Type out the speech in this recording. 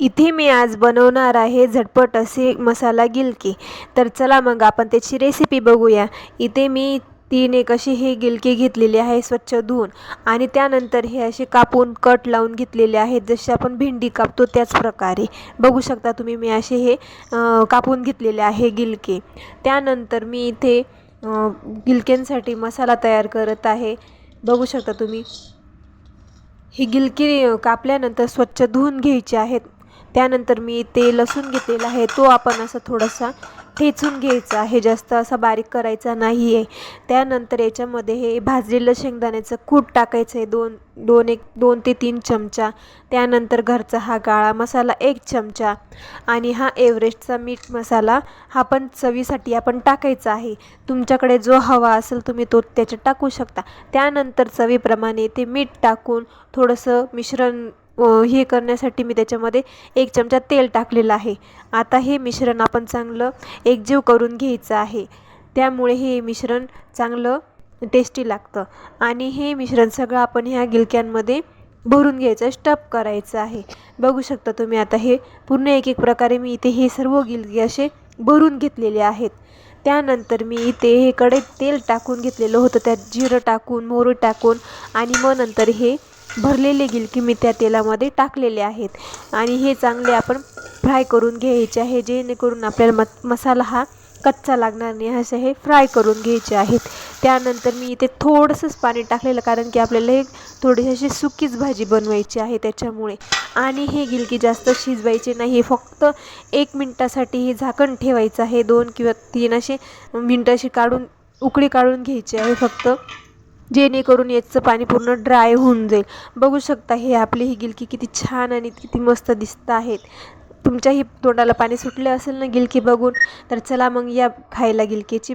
इथे मी आज बनवणार आहे झटपट असे मसाला गिलके. तर चला मग आपण त्याची रेसिपी बघूया. इथे मी तीन एक अशी हे गिलकी घेतलेली आहे स्वच्छ धुवून. आणि त्यानंतर हे असे कापून कट लावून घेतलेले आहेत. जसे आपण भेंडी कापतो त्याच प्रकारे. बघू शकता तुम्ही मी असे हे कापून घेतलेले आहे गिलके. त्यानंतर मी इथे गिलक्यांसाठी मसाला तयार करत आहे. बघू शकता तुम्ही. ही गिलकी कापल्यानंतर स्वच्छ धुवून घ्यायची आहेत. त्यानंतर मी ते लसूण घेतलेला आहे. तो आपण असा थोडासा ठेचून घ्यायचा आहे. जास्त असा बारीक करायचा नाही आहे त्यानंतर याच्यामध्ये हे भाजलेलं शेंगदाण्याचं कूट टाकायचं आहे दोन दोन एक दोन ते तीन चमचा. त्यानंतर घरचा हा गाळा मसाला एक चमचा. आणि हा एव्हरेस्टचा मीठ मसाला हा पण चवीसाठी आपण टाकायचा आहे. तुमच्याकडे जो हवा असेल तुम्ही तो त्याच्यात टाकू शकता. त्यानंतर चवीप्रमाणे ते मीठ टाकून थोडंसं मिश्रण हे करण्यासाठी मी त्याच्यामध्ये एक चमचा तेल टाकलेलं आहे. आता हे मिश्रण आपण चांगलं एकजीव करून घ्यायचं आहे. त्यामुळे हे मिश्रण चांगलं टेस्टी लागतं. आणि हे मिश्रण सगळं आपण ह्या गिलक्यांमध्ये भरून घ्यायचं स्टप करायचं आहे. बघू शकता तुम्ही आता हे पूर्ण एक एक प्रकारे मी इथे हे सर्व गिलके असे भरून घेतलेले आहेत. त्यानंतर मी इथे हे कडे तेल टाकून घेतलेलं होतं. त्यात जिरं टाकून मोहरी टाकून आणि मग नंतर हे भरलेले गिलकी मी त्या तेलामध्ये टाकलेले आहेत. आणि हे चांगले आपण फ्राय करून घ्यायचे आहे जेणेकरून आपल्याला म मसाला हा कच्चा लागणार नाही असे हे फ्राय करून घ्यायचे आहेत. त्यानंतर मी इथे थोडंसंच पाणी टाकलेलं कारण की आपल्याला हे थोडीशी अशी सुकीच भाजी बनवायची आहे त्याच्यामुळे. आणि हे गिलकी जास्त शिजवायचे नाही फक्त एक मिनटासाठी हे झाकण ठेवायचं आहे. दोन किंवा तीन असे मिनटं अशी काढून उकळी काढून घ्यायची आहे फक्त जेणेकरून याचं पाणी पूर्ण ड्राय होऊन जाईल. बघू शकता हे आपली ही गिलकी किती छान आणि किती मस्त दिसत आहेत. तुमच्याही तोंडाला पाणी सुटले असेल ना गिलकी बघून तर चला मग या खायला गिलकीची.